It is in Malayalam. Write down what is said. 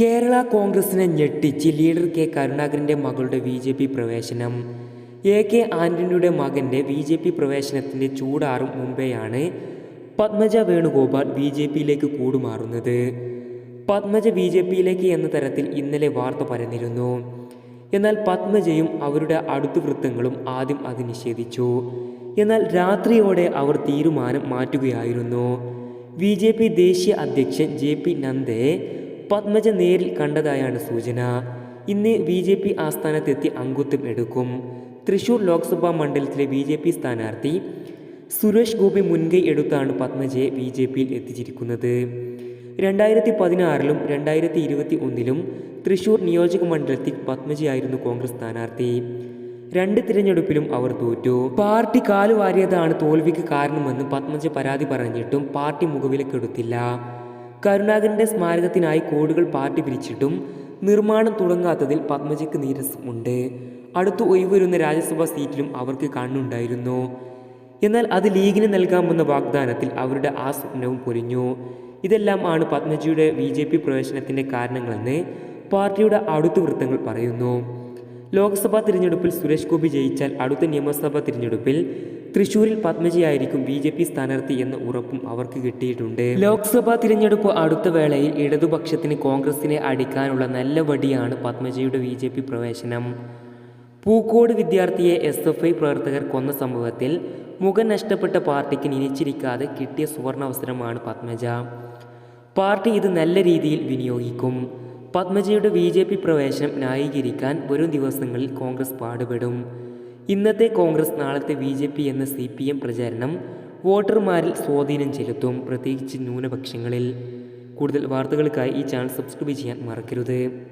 കേരള കോൺഗ്രസിനെ ഞെട്ടിച്ച് ലീഡർ കെ കരുണാകരന്റെ മകളുടെ ബി ജെ പി പ്രവേശനം. എ കെ ആന്റണിയുടെ മകന്റെ ബി ജെ പി പ്രവേശനത്തിന്റെ ചൂടാറും മുമ്പെയാണ് പത്മജ വേണുഗോപാൽ ബി ജെ പിയിലേക്ക് കൂടുമാറുന്നത്. പത്മജ ബി ജെ പിയിലേക്ക് എന്ന തരത്തിൽ ഇന്നലെ വാർത്ത പരന്നിരുന്നു. എന്നാൽ പത്മജയും അവരുടെ അടുത്ത വൃത്തങ്ങളും ആദ്യം അത് നിഷേധിച്ചു. എന്നാൽ രാത്രിയോടെ അവർ തീരുമാനം മാറ്റുകയായിരുന്നു. ബി ജെ പി ദേശീയ അധ്യക്ഷൻ ജെ പി നന്ദയെ പത്മജ നേരിൽ കണ്ടതായാണ് സൂചന. ഇന്ന് ബി ജെ പി ആസ്ഥാനത്തെത്തി അംഗത്വം എടുക്കും. തൃശൂർ ലോക്സഭാ മണ്ഡലത്തിലെ ബി ജെ പി സ്ഥാനാർത്ഥി സുരേഷ് ഗോപി മുൻകൈ എടുത്താണ് പത്മജയെ ബി ജെ പിയിൽ എത്തിച്ചിരിക്കുന്നത്. രണ്ടായിരത്തി പതിനാറിലും രണ്ടായിരത്തി ഇരുപത്തി ഒന്നിലും തൃശൂർ നിയോജക മണ്ഡലത്തിൽ പത്മജയായിരുന്നു കോൺഗ്രസ് സ്ഥാനാർത്ഥി. രണ്ട് തിരഞ്ഞെടുപ്പിലും അവർ തോറ്റു. പാർട്ടി കാലുവാരിയതാണ് തോൽവിക്ക് കാരണമെന്ന് പത്മജ പരാതി പറഞ്ഞിട്ടും പാർട്ടി മുഖവിലക്കെടുത്തില്ല. കരുണാകരന്റെ സ്മാരകത്തിനായി കോടികൾ പാർട്ടി പിരിച്ചിട്ടും നിർമ്മാണം തുടങ്ങാത്തതിൽ പത്മജയ്ക്ക് നീരസമുണ്ട്. അടുത്ത് ഒഴിവരുന്ന രാജ്യസഭാ സീറ്റിലും അവർക്ക് കണ്ണുണ്ടായിരുന്നു. എന്നാൽ അത് ലീഗിന് നൽകാമെന്ന വാഗ്ദാനത്തിൽ അവരുടെ ആ സ്വപ്നവും പൊരിഞ്ഞു ഇതെല്ലാം ആണ് പത്മജിയുടെ ബി ജെ പി പ്രവേശനത്തിന്റെ കാരണങ്ങളെന്ന് പാർട്ടിയുടെ അടുത്ത വൃത്തങ്ങൾ പറയുന്നു. ലോക്സഭാ തിരഞ്ഞെടുപ്പിൽ സുരേഷ് ഗോപി ജയിച്ചാൽ അടുത്ത നിയമസഭാ തിരഞ്ഞെടുപ്പിൽ തൃശൂരിൽ പത്മജിയായിരിക്കും ബി ജെ പി സ്ഥാനാർത്ഥി എന്ന ഉറപ്പും അവർക്ക് കിട്ടിയിട്ടുണ്ട്. ലോക്സഭാ തിരഞ്ഞെടുപ്പ് അടുത്ത വേളയിൽ ഇടതുപക്ഷത്തിന് കോൺഗ്രസിനെ അടിക്കാനുള്ള നല്ല വടിയാണ് പത്മജിയുടെ ബി ജെ പി പ്രവേശനം. പൂക്കോട് വിദ്യാർത്ഥിയെ എസ് എഫ് ഐ പ്രവർത്തകർ കൊന്ന സംഭവത്തിൽ മുഖം നഷ്ടപ്പെട്ട പാർട്ടിക്ക് നിനച്ചിരിക്കാതെ കിട്ടിയ സുവർണാവസരമാണ് പത്മജ. പാർട്ടി ഇത് നല്ല രീതിയിൽ വിനിയോഗിക്കും. പത്മജയുടെ ബി പ്രവേശനം ന്യായീകരിക്കാൻ വരും ദിവസങ്ങളിൽ കോൺഗ്രസ് പാടുപെടും. ഇന്നത്തെ കോൺഗ്രസ് നാളത്തെ ബി ജെ പി എന്ന സി പി എം പ്രചാരണം വോട്ടർമാരിൽ സ്വാധീനം ചെലുത്തും പ്രത്യേകിച്ച് ന്യൂനപക്ഷങ്ങളിൽ. കൂടുതൽ വാർത്തകൾക്കായി ഈ ചാനൽ സബ്സ്ക്രൈബ് ചെയ്യാൻ മറക്കരുത്.